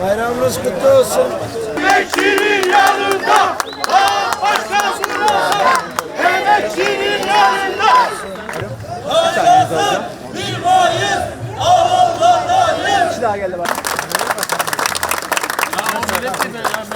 Bayramınız kutlu olsun. Emekçinin yanında daha başkasının olsa Emekçinin yanında. Başkası bir vaiz Ağol'lardayız İnanına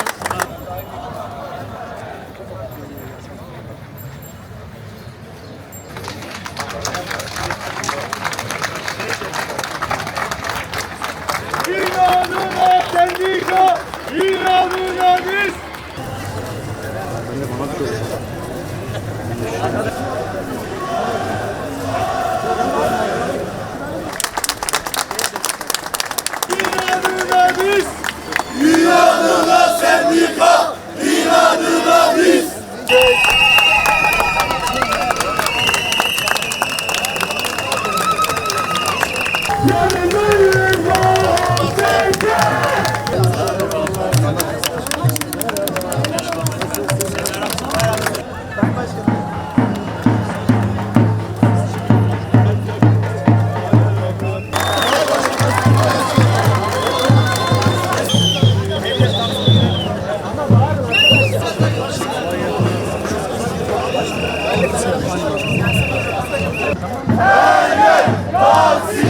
Ersin'den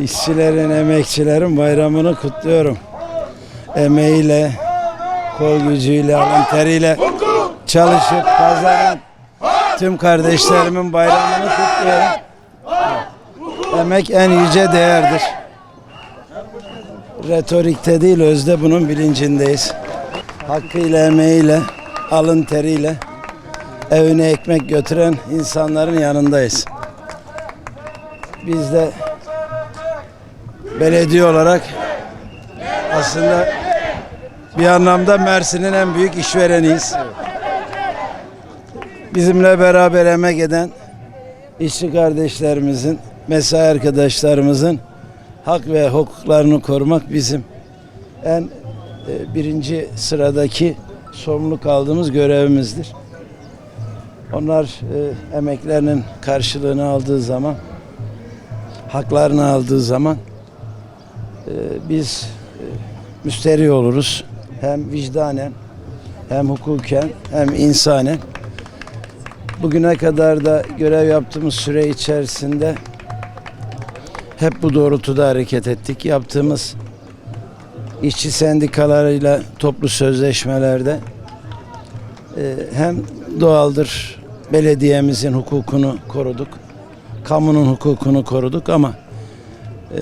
İşçilerin, emekçilerin bayramını kutluyorum. Emeğiyle, kol gücüyle, alın teriyle çalışıp kazanan tüm kardeşlerimin bayramını kutluyorum. Emek en yüce değerdir. Retorikte değil, özde bunun bilincindeyiz. Hakkıyla, emeğiyle, alın teriyle evine ekmek götüren insanların yanındayız. Biz de belediye olarak aslında bir anlamda Mersin'in en büyük işvereniyiz. Bizimle beraber emek eden işçi kardeşlerimizin, mesai arkadaşlarımızın hak ve hukuklarını korumak bizim en e, birinci sıradaki sorumluluk aldığımız görevimizdir. Onlar e, emeklerinin karşılığını aldığı zaman, haklarını aldığı zaman biz e, müsteri oluruz. Hem vicdanen, hem hukuken, hem insanen. Bugüne kadar da görev yaptığımız süre içerisinde hep bu doğrultuda hareket ettik. Yaptığımız işçi sendikalarıyla toplu sözleşmelerde e, hem doğaldır belediyemizin hukukunu koruduk. Kamunun hukukunu koruduk ama e,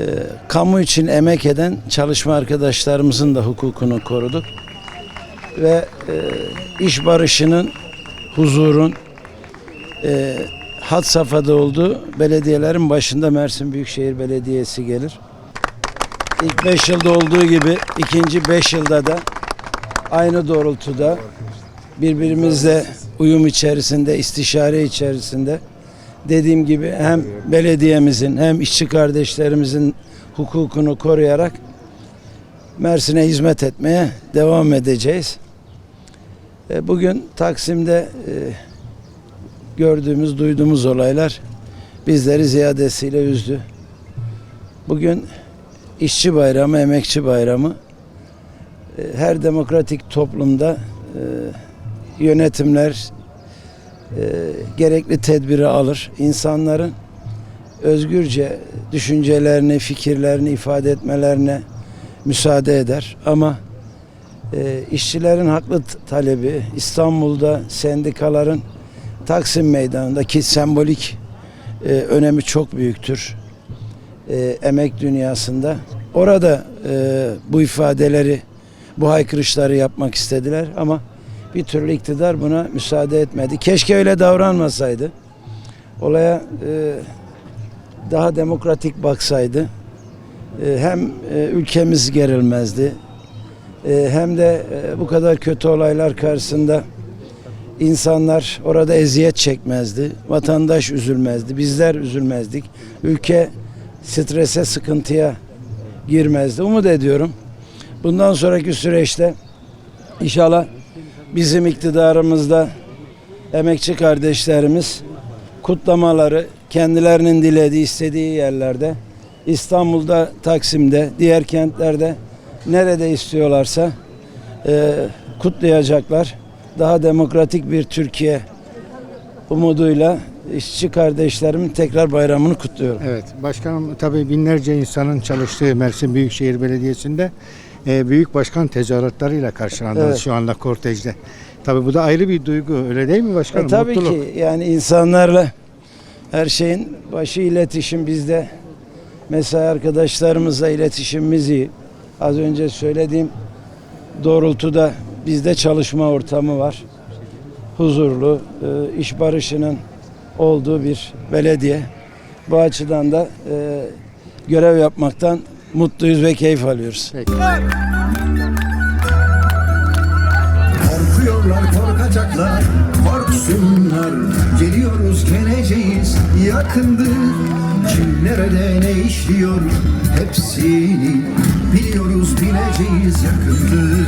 kamu için emek eden çalışma arkadaşlarımızın da hukukunu koruduk. Ve e, iş barışının, huzurun e, had safhada olduğu belediyelerin başında Mersin Büyükşehir Belediyesi gelir. İlk 5 yılda olduğu gibi ikinci 5 yılda da aynı doğrultuda birbirimizle uyum içerisinde, istişare içerisinde dediğim gibi hem belediyemizin hem işçi kardeşlerimizin hukukunu koruyarak Mersin'e hizmet etmeye devam edeceğiz. E, Bugün Taksim'de e, gördüğümüz, duyduğumuz olaylar bizleri ziyadesiyle üzdü. Bugün işçi bayramı, emekçi bayramı. E, Her demokratik toplumda yönetimler e, gerekli tedbiri alır. İnsanların özgürce düşüncelerini, fikirlerini ifade etmelerine müsaade eder. Ama e, işçilerin haklı talebi İstanbul'da sendikaların Taksim Meydanı'ndaki sembolik e, önemi çok büyüktür. E, emek dünyasında. Orada e, bu ifadeleri, bu haykırışları yapmak istediler ama bir türlü iktidar buna müsaade etmedi. Keşke öyle davranmasaydı. Olaya e, daha demokratik baksaydı. E, hem e, ülkemiz gerilmezdi. E, hem de e, bu kadar kötü olaylar karşısında insanlar orada eziyet çekmezdi. Vatandaş üzülmezdi. Bizler üzülmezdik. Ülke strese, sıkıntıya girmezdi. Umut ediyorum. Bundan sonraki süreçte inşallah bizim iktidarımızda emekçi kardeşlerimiz kutlamaları kendilerinin dilediği, istediği yerlerde İstanbul'da, Taksim'de, diğer kentlerde nerede istiyorlarsa e, kutlayacaklar. Daha demokratik bir Türkiye umuduyla işçi kardeşlerimin tekrar bayramını kutluyorum. Evet başkanım tabii binlerce insanın çalıştığı Mersin Büyükşehir Belediyesi'nde e, büyük başkan tezahüratlarıyla karşılandınız Evet. şu anda kortejde. Tabii bu da ayrı bir duygu öyle değil mi başkanım? E, tabii Mutluluk. ki yani insanlarla her şeyin başı iletişim bizde. Mesai arkadaşlarımızla iletişimimiz iyi. Az önce söylediğim doğrultuda bizde çalışma ortamı var. Huzurlu, e, iş barışının olduğu bir belediye. Bu açıdan da e, görev yapmaktan mutluyuz ve keyif alıyoruz. Peki. Korkuyorlar korkacaklar. Korksunlar. Geliyoruz geleceğiz. Yakındır Kim nerede ne işliyor? Hepsini Biliyoruz bileceğiz. Yakındır